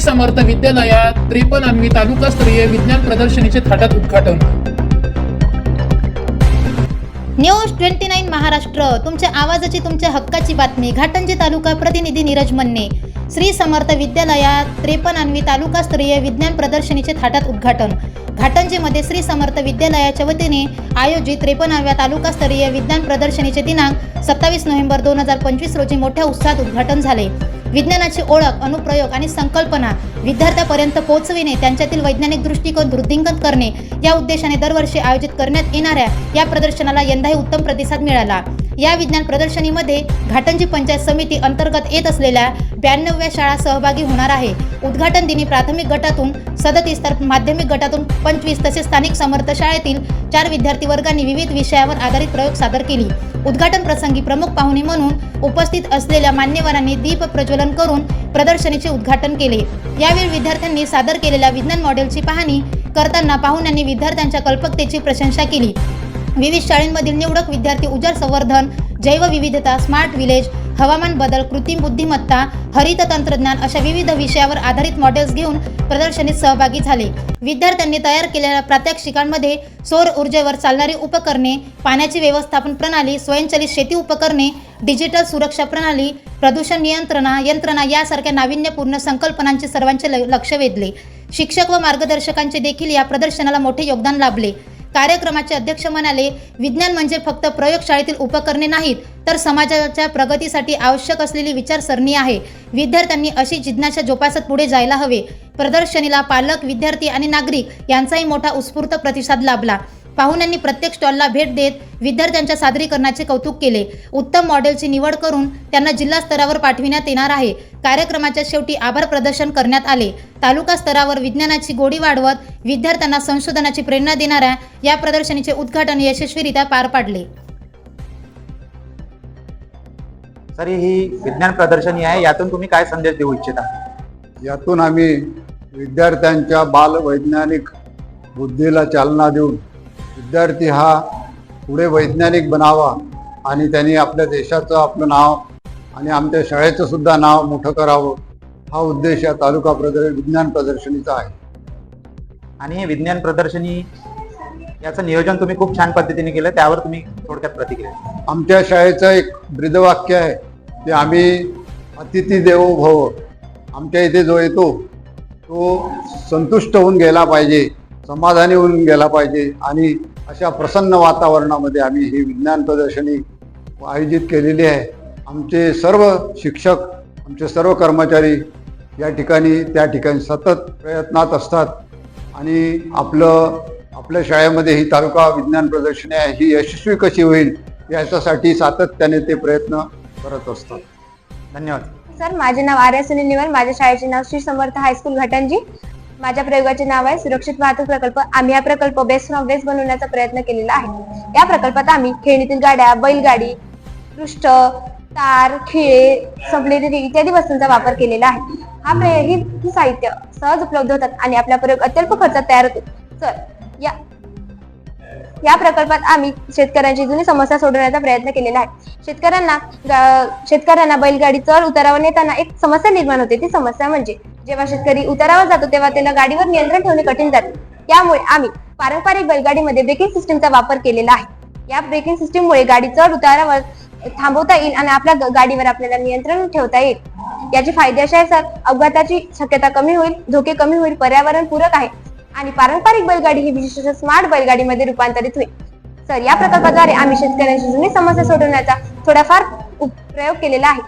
श्री समर्थ विद्यालयात त्रेपन्नावी तालुकास्तरीय विज्ञान प्रदर्शनीचे थाटात उद्घाटन. News twenty nine Maharashtra. तुमच्या आवाजाची तुमच्या हक्काची बातमी. घाटंजी तालुका प्रतिनिधी नीरज मन्ने. श्री समर्थ विद्यालयात त्रेपन्नावी तालुकास्तरीय विज्ञान प्रदर्शनीचे थाटात उद्घाटन. घाटंजीमध्ये श्री समर्थ विद्यालयाच्या वतीने आयोजित त्रेपन्नाव्या तालुकास्तरीय विज्ञान प्रदर्शनीचे दिनांक सत्तावीस नोव्हेंबर दोन हजार पंचवीस रोजी मोठ्या उत्साहात उद्घाटन झाले. विज्ञानाची ओळख अनुप्रयोग आणि संकल्पना विद्यार्थ्यापर्यंत पोहोचविणे त्यांच्यातील वैज्ञानिक दृष्टिकोन वृद्धिंगत करणे या उद्देशाने दरवर्षी आयोजित करण्यात येणाऱ्या या प्रदर्शनाला यंदाही उत्तम प्रतिसाद मिळाला. या विज्ञान प्रदर्शनीमध्ये घाटंजी पंचायत समिती अंतर्गत येत असलेल्या ब्याण्णव्या शाळा सहभागी होणार आहे. उद्घाटन दिनी प्राथमिक गटातून सदतीस तर माध्यमिक गटातून पंचवीस तसेच स्थानिक समर्थ शाळेतील चार विद्यार्थी वर्गांनी विविध विषयावर आधारित प्रयोग सादर केली. उद्घाटन प्रसंगी प्रमुख पाहुणे म्हणून उपस्थित असलेल्या मान्यवरांनी दीप प्रज्वलन करून प्रदर्शनीचे उद्घाटन केले. यावेळी विद्यार्थ्यांनी सादर केलेल्या विज्ञान मॉडेलची पाहणी करताना पाहुण्यांनी विद्यार्थ्यांच्या कल्पकतेची प्रशंसा केली. विविध शाळेंमधील निवडक विद्यार्थी उजार संवर्धन जैवविविधता स्मार्ट विलेज हवामान बदल कृत्रिम बुद्धिमत्ता हरित तंत्रज्ञान अशा विविध विषयावर आधारित मॉडेल्स घेऊन प्रदर्शनीत सहभागी झाले. विद्यार्थ्यांनी तयार केलेल्या प्रात्यक्षिकांमध्ये सौर ऊर्जेवर चालणारी उपकरणे पाण्याची व्यवस्थापन प्रणाली स्वयंचलित शेती उपकरणे डिजिटल सुरक्षा प्रणाली प्रदूषण नियंत्रणा यंत्रणा यासारख्या नाविन्यपूर्ण संकल्पनांचे सर्वांचे ल- लक्ष वेधले. शिक्षक व मार्गदर्शकांचे देखील या प्रदर्शनाला मोठे योगदान लाभले. कार्यक्रमाचे अध्यक्ष म्हणाले विज्ञान म्हणजे फक्त प्रयोगशाळेतील उपकरणे नाहीत तर समाजाच्या प्रगतीसाठी आवश्यक असलेली विचारसरणी आहे. विद्यार्थ्यांनी अशी जिज्ञासा जोपासत पुढे जायला हवे. प्रदर्शनीला पालक विद्यार्थी आणि नागरिक यांचाही मोठा उत्स्फूर्त प्रतिसाद लाभला. पाहुण्यांनी प्रत्येक स्टॉलला भेट देत विद्यार्थ्यांच्या सादरीकरणाचे कौतुक केले. उत्तम मॉडेलची निवड करून त्यांना जिल्हा स्तरावर पाठविण्यात येणार आहे. कार्यक्रमाच्या शेवटी आभार प्रदर्शन करण्यात आले. तालुका स्तरावर विज्ञानाची गोडी वाढवत विद्यार्थ्यांना संशोधनाची प्रेरणा देणाऱ्या या प्रदर्शनीचे उद्घाटन यशस्वीरित्या पार पाडले. सर ही विज्ञान प्रदर्शनी आहे. यातून तुम्ही काय संदेश देऊ इच्छिता? यातून आम्ही विद्यार्थ्यांच्या बाल वैज्ञानिक बुद्धीला चालना देऊन विद्यार्थी हा पुढे वैज्ञानिक बनावा आणि त्यांनी आपल्या देशाचं आपलं नाव आणि आमच्या शाळेचं सुद्धा नाव मोठं करावं हा उद्देश या तालुका प्रदर विज्ञान प्रदर्शनीचा आहे आणि हे विज्ञान प्रदर्शनी याचं नियोजन तुम्ही खूप छान पद्धतीने केलं त्यावर तुम्ही थोडक्यात प्रतिक्रिया. आमच्या शाळेचं एक ब्रीदवाक्य आहे ते आम्ही अतिथी देवो भव आमच्या इथे जो येतो तो संतुष्ट होऊन गेला पाहिजे समाधानी होऊन गेला पाहिजे आणि अशा प्रसन्न वातावरणामध्ये आम्ही ही विज्ञान प्रदर्शनी आयोजित केलेली आहे. आमचे सर्व शिक्षक आमचे सर्व कर्मचारी या ठिकाणी त्या ठिकाणी सतत प्रयत्नात असतात. आणि आपलं आपल्या शाळेमध्ये ही तालुका विज्ञान प्रदर्शनी आहे ही यशस्वी कशी होईल याच्यासाठी सातत्याने ते प्रयत्न करत असतात. धन्यवाद. सर माझे नाव आर्या सुनील निवल माझ्या शाळेचे नाव श्री समर्थ हायस्कूल घाटंजी माझ्या प्रयोगाचे नाव आहे सुरक्षित वाहतूक प्रकल्प. आम्ही हा प्रकल्प बेस्ट फ्रॉम वेस्ट बनवण्याचा प्रयत्न केलेला आहे. या प्रकल्पात आम्ही खेळणीतील गाड्या बैलगाडी पृष्ठ तार खिळे सबलेरी इत्यादी वस्तूंचा वापर केलेला आहे. हा प्रयोग ही साहित्य सहज उपलब्ध होतात आणि आपला प्रयोग अत्यल्प खर्चात तयार होतो. सर या. या प्रकल्पात आम्ही शेतकऱ्यांची जुनी समस्या सोडवण्याचा प्रयत्न केलेला आहे. शेतकऱ्यांना शेतकऱ्यांना बैलगाडी चढ उतारावर नेताना एक समस्या निर्माण होते. ती समस्या म्हणजे जेव्हा शेतकरी उतारावर जातो तेव्हा त्याला गाडीवर नियंत्रण ठेवणे कठीण जाते. त्यामुळे आम्ही पारंपरिक बैलगाडीमध्ये ब्रेकिंग सिस्टीमचा वापर केलेला आहे. या ब्रेकिंग सिस्टीममुळे गाडी चढ उतारावर थांबवता येईल आणि आपल्या गाडीवर आपल्याला नियंत्रण ठेवता येईल. याचे फायदे असे आहे सर अपघाताची शक्यता कमी होईल धोके कमी होईल पर्यावरण पूरक आहे आणि पारंपरिक बैलगाडी ही विशेष स्मार्ट बैलगाडीमध्ये रूपांतरित होईल. सर या प्रकल्पाद्वारे आम्ही शेतकऱ्यांची जुनी समस्या सोडवण्याचा थोडाफार प्रयोग केलेला आहे.